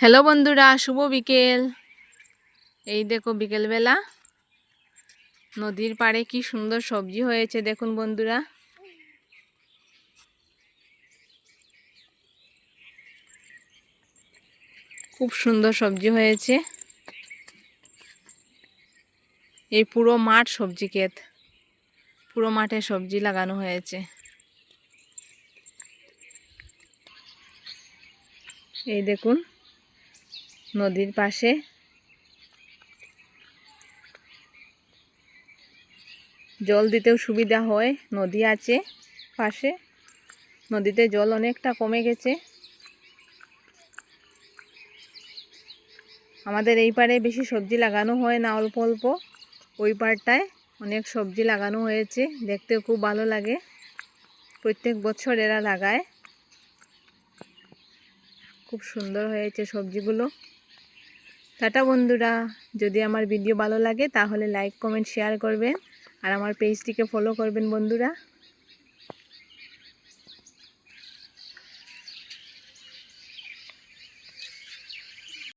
Hello বন্ধুরা, শুভ বিকেল। এই দেখো বিকেলবেলা। নদীর পাড়ে কি সুন্দর সবজি হয়েছে, দেখুন বন্ধুরা। খুব সুন্দর সবজি হয়েছে। এই পুরো মাঠ সবজি ক্ষেত। পুরো মাঠে সবজি লাগানো হয়েছে। এই দেখুন। নদীর পাশে। জল দিতেও সুবিধা হয়, নদী আছে পাশে। নদীতে জল অনেকটা কমে গেছে। আমাদের এই পারে বেশি সবজি লাগানো হয় না অল্প অল্প। ওই পারটায় অনেক সবজি লাগানো হয়েছে দেখতে খুব ভালো লাগে। প্রত্যেক বছর এরা লাগায়। খুব সুন্দর হয়েছে সবজিগুলো। টাটা বন্ধুরা। যদি আমার ভিডিও ভালো লাগে, তাহলে লাইক কমেন্ট শেয়ার করবেন। আর আমার পেজটিকে ফলো করবেন বন্ধুরা।